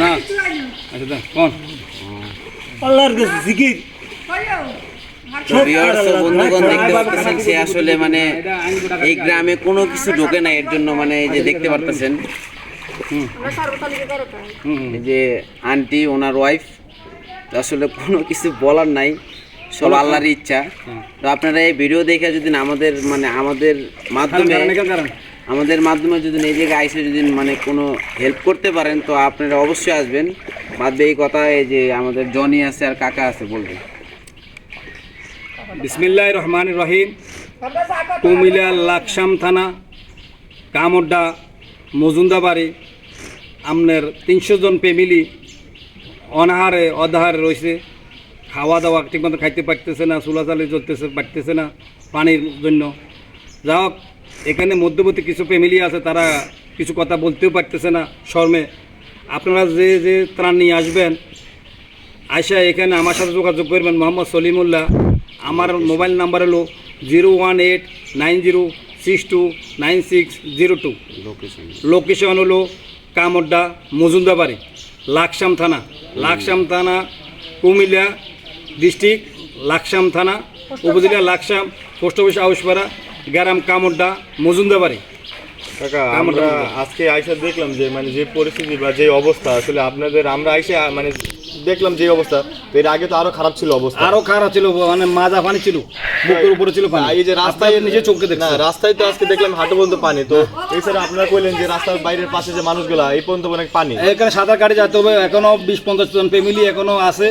না আচ্ছা কোন? আল্লাহর কাছে জিকির। তো viewers ও বন্ধুগণ দেখতে পাচ্ছেন সে আসলে মানে এই গ্রামে কোনো কিছু ঢোকে না এর জন্য মানে এই যে দেখতে পারতেছেন। এই যে আন্টি ওনার ওয়াইফ আসলে কোনো কিছু বলার নাই। সব আল্লাহর ইচ্ছা। তো আপনারা এই ভিডিও দেখে যদি আমাদের মানে আমাদের মাধ্যমে আমাদের মাধ্যমে যদি জায়গায় আইসে যদি মানে কোনো হেল্প করতে পারেন, তো আপনারা অবশ্যই আসবেন। বাদবে এই কথা, এই যে আমাদের জনি আছে আর কাকা আছে, বলবেন। বিসমিল্লাহ রহমান রহিম। কুমিল্লা লাকসাম থানা, কামড্ডা মজুন্দাবাড়ি আপনার তিনশো জন ফ্যামিলি অনাহারে, অধাহারে রয়েছে। খাওয়া দাওয়া ঠিকমতো খাইতে পারতেছে না, চুলাচালি চলতেছে, পারতেছে না পানির জন্য। যা হোক এখানে মধ্যবর্তী কিছু ফ্যামিলি আছে তারা কিছু কথা বলতেও পারতেছে না শর্মে। আপনারা যে যে ত্রাণ নিয়ে আসবেন আয়সা এখানে আমার সাথে যোগাযোগ করবেন মোহাম্মদ সলিমুল্লাহ। আমার মোবাইল নাম্বার হলো zero one eight nine zero six two nine six zero two. Location location হলো কামড্ডা মজুমদাবাড়ি লাকসাম থানা। লাকসাম থানা কুমিল্লা ডিস্ট্রিক্ট লাকসাম থানা উপজেলা লাকসাম পোস্ট অফিস আউসপাড়া গ্রাম কামড্ডা মজুমদাবাড়ি কাকা আমরা আমরা আজকে আইসা দেখলাম যে মানে যে পরিস্থিতি বা যে অবস্থা আসলে আপনাদের আমরা আইসা মানে দেখলাম যে অবস্থা। তো এর আগে তো আরও খারাপ ছিল অবস্থা। আরও খারাপ ছিল মানে মাজা পানি ছিল বুকের উপরে ছিল পানি। এই যে রাস্তায় নিজে চোখে না রাস্তায় তো আজকে দেখলাম হাঁটু পর্যন্ত পানি। তো এছাড়া আপনারা কইলেন যে রাস্তার বাইরের পাশে যে মানুষগুলা এই পর্যন্ত অনেক পানি। এখানে সাঁতার কাটে যেতে হবে এখনও বিশ পঞ্চাশ জন ফ্যামিলি এখনও আছে।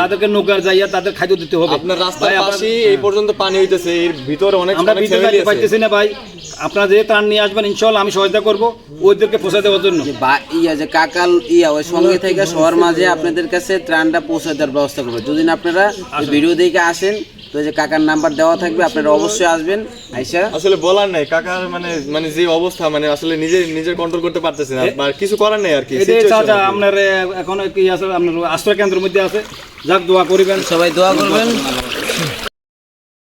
তাদেরকে নৌকার যাইয়া তাদের খাদ্য দিতে হবে। আপনার পাশে এই পর্যন্ত পানি হইতেছে এর ভিতরে অনেক আমরা। পারতেছি না ভাই। আপনারা যে ত্রাণ নিয়ে আসবেন ইনশাল্লাহ আমি সহায়তা করব ওদেরকে পৌঁছে দেওয়ার জন্য। বা ইয়া যে কাকাল ইয়া ওই সঙ্গে থেকে সবার মাঝে আপনাদের কাছে ত্রাণটা পৌঁছে দেওয়ার ব্যবস্থা করবে। যদি না আপনারা ওই ভিডিও দেখে আসেন তো যে কাকার নাম্বার দেওয়া থাকবে আপনারা অবশ্যই আসবেন। আইসা। আসলে বলার নাই কাকার মানে মানে যে অবস্থা মানে আসলে নিজে নিজে কন্ট্রোল করতে পারতেছে না। আর কিছু করার নাই আর কি চাচা আর কি। আপনার এখন কি আছে আপনার আশ্রয় কেন্দ্রের মধ্যে আছে। যাক দোয়া করিবেন। সবাই দোয়া করবেন।